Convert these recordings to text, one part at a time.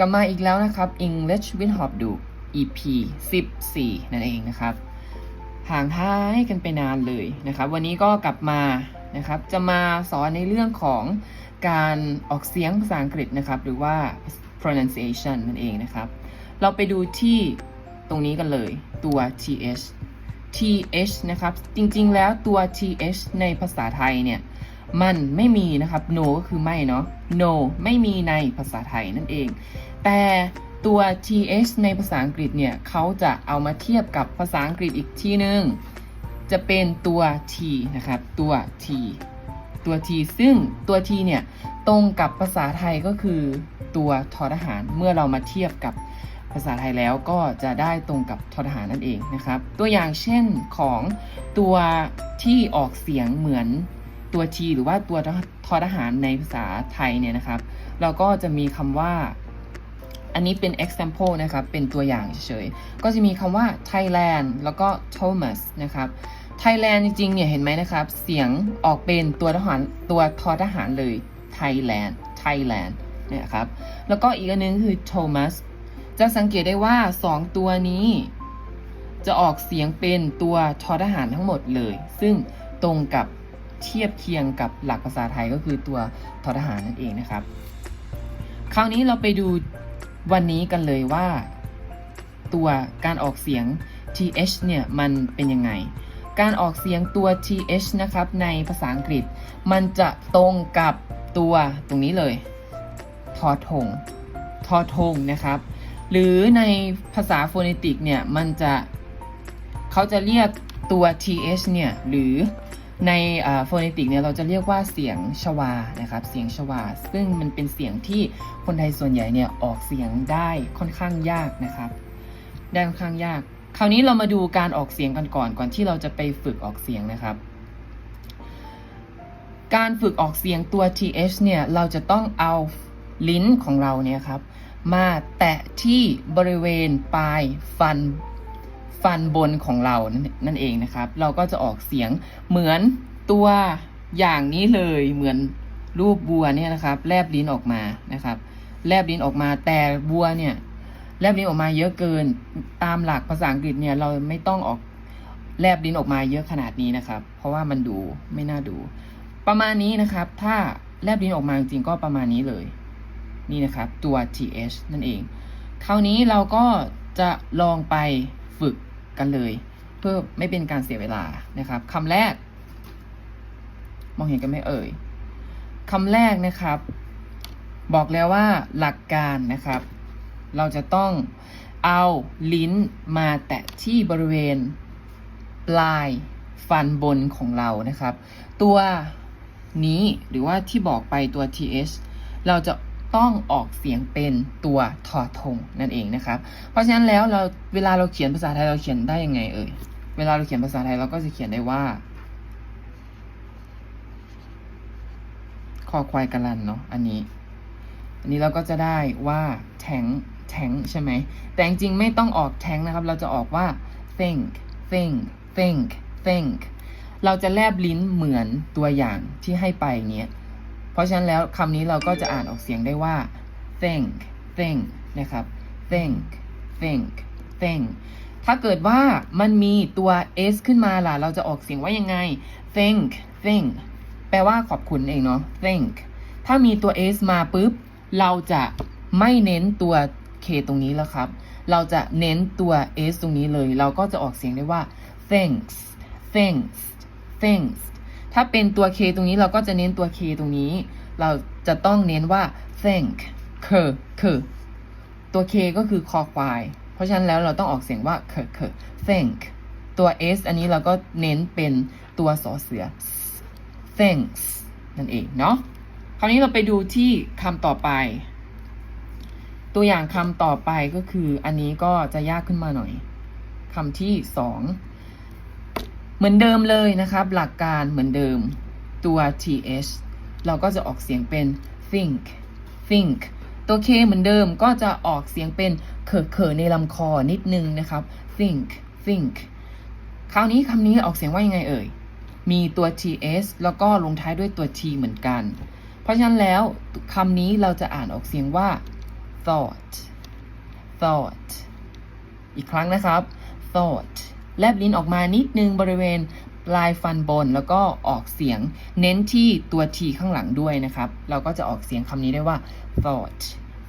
กลับมาอีกแล้วนะครับ English with Hop ดู EP 14 นั่นเองนะครับ ห่างหายกันไปนานเลยนะครับ วันนี้ก็กลับมานะครับ จะมาสอนในเรื่องของการออกเสียงภาษาอังกฤษนะครับ หรือว่า pronunciation นั่นเองนะครับ เราไปดูที่ตรงนี้กันเลยตัว th th นะครับ จริงๆ แล้วตัว th ในภาษาไทยเนี่ย มันไม่มีนะครับ no ก็คือไม่เนาะ no ไม่มีในภาษาไทยนั่นเอง แต่ตัว th ในภาษาอังกฤษเนี่ยเขาจะเอามาเทียบกับภาษาอังกฤษอีกทีหนึ่งจะเป็นตัว t นะครับตัว t ตัว t ซึ่งตัว t เนี่ยตรงกับภาษาไทยก็คือตัวทอทหารเมื่อเรามาเทียบกับภาษาไทยแล้วก็จะได้ตรงกับทอทหารนั่นเองนะครับ ตัวอย่างเช่นของตัวที่ออกเสียงเหมือนตัว t หรือว่าตัวทอทหารในภาษาไทยเนี่ยนะครับ เราก็จะมีคำว่า อันนี้เป็น example นะครับ เป็นตัวอย่างเฉยๆ ก็จะมีคำว่า Thailand แล้วก็ Thomas นะครับ Thailand จริงๆ เนี่ยเห็นไหมนะครับ เสียงออกเป็นตัวทหารตัวทอทหารเลย Thailand Thailand เนี่ยครับ แล้วก็อีกอันนึงคือ Thomas จะสังเกตได้ว่า 2 ตัวนี้ จะออกเสียงเป็นตัวทอทหารทั้งหมดเลย ซึ่งตรงกับเทียบเคียงกับหลักภาษาไทยก็คือตัวทอทหารนั่นเองนะครับ คราวนี้เราไปดู วันนี้กันเลยว่า ตัวการออกเสียง th เนี่ยมันเป็นยังไง การออกเสียงตัว th นะครับ ในภาษาอังกฤษ มันจะตรงกับตัวตรงนี้เลย ทอทง ทอทงนะครับ หรือในภาษาโฟเนติกเนี่ย มันจะเขาจะเรียกตัว th เนี่ย หรือ ในโฟเนติกเนี่ยเราจะเรียกว่าเสียงชวานะครับเสียงชวา ซึ่งมันเป็นเสียงที่คนไทยส่วนใหญ่เนี่ยออกเสียงได้ค่อนข้างยากนะครับได้ค่อนข้างยาก คราวนี้เรามาดูการออกเสียงกันก่อนก่อนที่เราจะไปฝึกออกเสียงนะครับ การฝึกออกเสียงตัว th เนี่ยเราจะต้องเอาลิ้นของเราเนี่ยครับมาแตะที่บริเวณปลายฟัน ฟันบนของเรานั่นนั่นเองนะครับ เราก็จะออกเสียงเหมือนตัวอย่างนี้เลยเหมือนรูปบัวเนี่ยนะครับ แลบลิ้นออกมานะครับ แลบลิ้นออกมาแต่บัวเนี่ย แลบลิ้นออกมาเยอะเกินตามหลักภาษาอังกฤษเนี่ยเราไม่ต้องออกแลบลิ้นออกมาเยอะขนาดนี้นะครับ เพราะว่ามันดูไม่น่าดู ประมาณนี้นะครับ ถ้าแลบลิ้นออกมาจริงก็ประมาณนี้เลย นี่นะครับตัว th นั่นเอง คราวนี้เราก็จะลองไปฝึก กันเลย เพื่อไม่เป็นการเสียเวลานะครับคำแรก มองเห็นกันไหมเอ่ยคำแรกนะครับ บอกแล้วว่าหลักการนะครับ เราจะต้องเอาลิ้นมาแตะที่บริเวณปลายฟันบนของเรานะครับ ตัวนี้หรือว่าที่บอกไปตัว th เราจะ ต้องออกเสียงเป็นตัวทอทงนั่นเองนะครับ เพราะฉะนั้นแล้วเราเวลาเราเขียนภาษาไทยเราเขียนได้ยังไงเอ่ย เวลาเราเขียนภาษาไทยเราก็จะเขียนได้ว่าคอควายกะลันเนาะอันนี้ อันนี้เราก็จะได้ว่าแทงแทงใช่ไหม แต่จริงๆไม่ต้องออกแทงนะครับ เราจะออกว่า think think think think เราจะแลบลิ้นเหมือนตัวอย่างที่ให้ไปเนี้ย ราะฉะนั้นแล้วคำนี้เราก็จะอ่านออกเสียงได้ว่า think think นะครับ think think think ถ้าเกิดว่ามันมีตัว s ขึ้นมาล่ะ เราจะออกเสียงว่ายังไง think think แปลว่าขอบคุณเองเนาะ think ถ้ามีตัว s มาปุ๊บ เราจะไม่เน้นตัว k ตรงนี้แล้วครับ เราจะเน้นตัว s ตรงนี้เลย เราก็จะออกเสียงได้ว่า thanks thanks thanks ถ้าเป็นตัว k ตรงนี้เราก็จะเน้นตัว k ตรงนี้ เราจะต้องเน้นว่า thank คือคือตัว k ก็คือคอควาย เพราะฉะนั้นแล้วเราต้องออกเสียงว่าคือคือ thank ตัว s อันนี้เราก็เน้นเป็นตัวสอเสือ thanks นั่นเองเนาะ คราวนี้เราไปดูที่คำต่อไป ตัวอย่างคำต่อไปก็คืออันนี้ก็จะยากขึ้นมาหน่อยคำที่สอง เหมือนเดิมเลยนะครับ หลักการเหมือนเดิมตัว th เราก็จะออกเสียงเป็น think think ตัว k เหมือนเดิมก็จะออกเสียงเป็นเขอๆในลำคอนิดนึงนะครับ think think คราวนี้คำนี้ออกเสียงว่ายังไงเอ่ย มีตัว th แล้วก็ลงท้ายด้วยตัว t เหมือนกัน เพราะฉะนั้นแล้วคำนี้เราจะอ่านออกเสียงว่า thought thought อีกครั้งนะครับ thought แลบลิ้นออกมานิดนึงบริเวณปลายฟันบนแล้วก็ออกเสียงเน้นที่ตัว t ข้างหลังด้วยนะครับ เราก็จะออกเสียงคำนี้ได้ว่า thought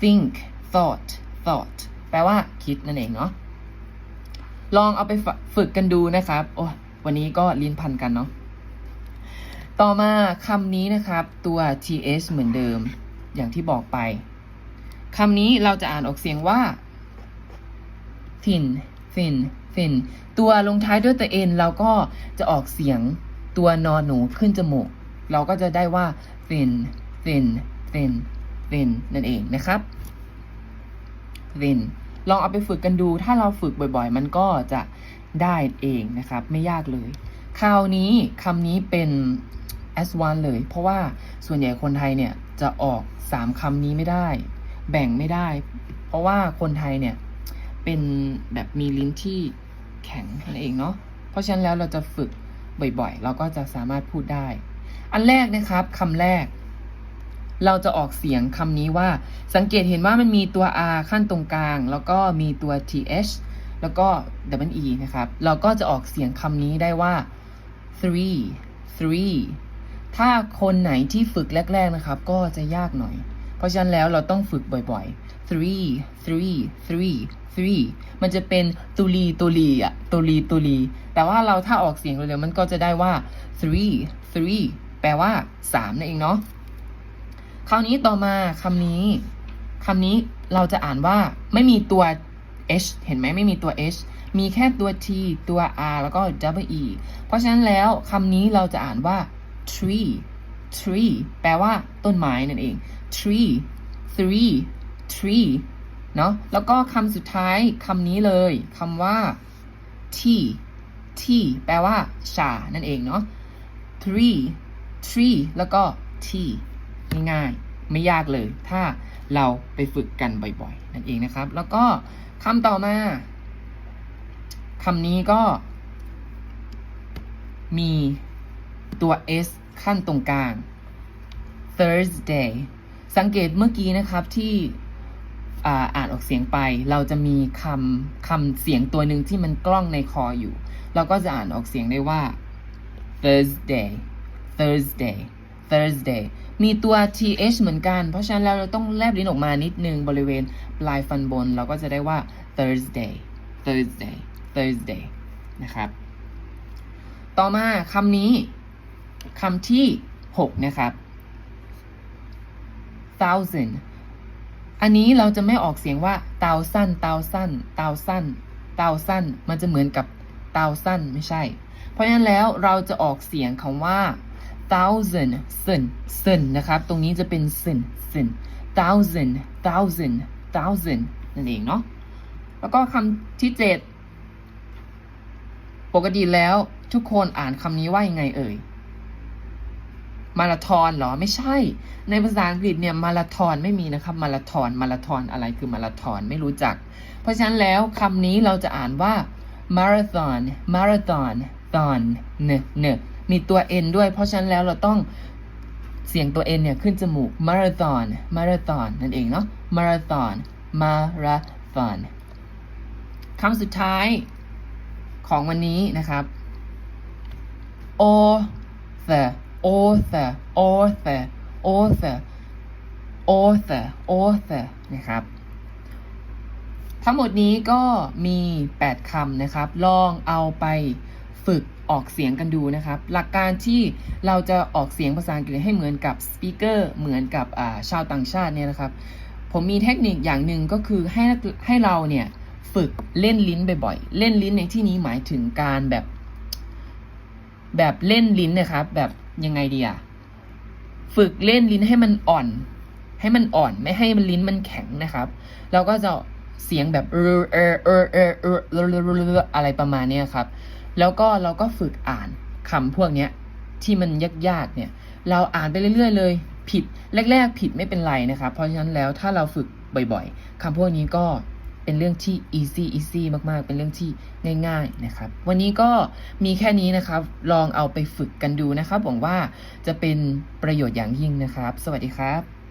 think thought thought แปลว่าคิดนั่นเองเนาะลองเอาไปฝึกกันดูนะครับ โอ้วันนี้ก็ลิ้นพันกันเนาะต่อมาคำนี้นะครับตัว th เหมือนเดิม อย่างที่บอกไปคำนี้เราจะอ่านออกเสียงว่า thin thin thin ตัวลงท้ายด้วยตัว n เราก็จะออกเสียงตัวนอนหนูขึ้นจมูก เราก็จะได้ว่า thin thin thin thin นั่นเองนะครับ thin ลองเอาไปฝึกกันดู ถ้าเราฝึกบ่อยๆ มันก็จะได้เองนะครับ ไม่ยากเลย คราวนี้คำนี้เป็น S1 เลย เพราะว่าส่วนใหญ่คนไทยเนี่ยจะออก 3คำนี้ไม่ได้ แบ่งไม่ได้ เพราะว่าคนไทยเนี่ยเป็นแบบมีลิ้นที่ แข็งนั่นเองเนาะเพราะฉะนั้นแล้วเราจะฝึกบ่อยๆ เราก็จะสามารถพูดได้ อันแรกนะครับคำแรก เราจะออกเสียงคำนี้ว่า สังเกตเห็นว่ามันมีตัว r ขั้นตรงกลาง แล้วก็มีตัว th แล้วก็ w e e นะครับ เราก็จะออกเสียงคำนี้ได้ว่า three three ถ้าคนไหนที่ฝึกแรก ๆนะครับ ก็จะยากหน่อย ราะฉะนั้นแล้วเราต้องฝึกบ่อยๆ three three three three มันจะเป็นตุลีตุลีอะตุลีตุลี แต่ว่าเราถ้าออกเสียงเร็วๆมันก็จะได้ว่า three three แปลว่าสามนั่นเองเนาะคราวนี้ต่อมาคำนี้คำนี้เราจะอ่านว่าไม่มีตัว h เห็นไหมไม่มีตัว h มีแค่ตัว t ตัว r แล้วก็ w e เพราะฉะนั้นแล้วคำนี้เราจะอ่านว่า tree tree แปลว่าต้นไม้นั่นเอง tree three tree เนาะแล้วก็คำสุดท้ายคำนี้เลยคำว่า tea tea แปลว่าชา นั่นเองเนาะ three tree แล้วก็ tea ง่ายๆไม่ยากเลย ถ้าเราไปฝึกกันบ่อยๆ นั่นเองนะครับ แล้วก็คำต่อมาคำนี้ก็ มีตัว s ขั้นตรงกลาง Thursday สังเกตเมื่อกี้นะครับที่อ่าอ่านออกเสียงไป เราจะมีคำคำเสียงตัวหนึ่งที่มันกล้องในคออยู่ เราก็จะอ่านออกเสียงได้ว่า Thursday Thursday Thursday มีตัว th เหมือนกัน เพราะฉะนั้นแล้วเราต้องแลบลิ้นออกมานิดนึงบริเวณปลายฟันบน เราก็จะได้ว่า Thursday Thursday Thursday นะครับ ต่อมาคำนี้คำที่ 6 นะครับ thousand อันนี้เราจะไม่ออกเสียงว่า thousand thousand thousand thousand มันจะเหมือนกับ thousand ไม่ใช่ เพราะฉะนั้นแล้วเราจะออกเสียงคำว่า thousand sun sun นะครับ ตรงนี้จะเป็น sun sun thousand thousand thousand นั่นเองเนาะ แล้วก็คำที่7ปกติแล้วทุกคนอ่านคำนี้ว่ายังไงเอ่ย มาราธอนเหรอไม่ใช่ ในภาษาอังกฤษเนี่ยมาราธอนไม่มีนะครับมาราธอนมาราธอนอะไรคือมาราธอนไม่รู้จัก เพราะฉะนั้นแล้วคำนี้เราจะอ่านว่า marathon marathon thon เนเนมีตัว n ด้วย เพราะฉะนั้นแล้วเราต้องเสียงตัว n เนี่ยขึ้นจมูก marathon marathon นั่นเองเนาะ marathon marathon คำสุดท้ายของวันนี้นะครับ author author author author author author นะครับ ทั้งหมดนี้ก็มี 8 คำนะครับ ลองเอาไปฝึกออกเสียงกันดูนะครับ หลักการที่เราจะออกเสียงภาษาอังกฤษให้เหมือนกับสปีกเกอร์เหมือนกับชาวต่างชาติเนี่ยนะครับ ผมมีเทคนิคอย่างหนึ่งก็คือให้ให้เราเนี่ยฝึกเล่นลิ้นบ่อยๆ เล่นลิ้นในที่นี้หมายถึงการแบบ แบบเล่นลิ้นนะครับ แบบ ยังไงดีอะฝึกเล่นลิ้นให้มันอ่อน ให้มันอ่อนไม่ให้มันลิ้นมันแข็งนะครับ เราก็จะเสียงแบบเออเออเออเออเอออะไรประมาณนี้ครับ แล้วก็เราก็ฝึกอ่านคำพวกเนี้ยที่มันยากๆเนี่ย เราอ่านไปเรื่อย ๆ เลย ผิดแรก ๆ ผิดไม่เป็นไรนะครับ เพราะฉะนั้นแล้วถ้าเราฝึกบ่อย ๆคำพวกนี้ก็ เป็นเรื่องที่ easy easy มากๆ เป็นเรื่องที่ง่าย ๆนะครับ วันนี้ก็มีแค่นี้นะครับ ลองเอาไปฝึกกันดูนะครับหวังว่าจะเป็นประโยชน์อย่างยิ่งนะครับ สวัสดีครับ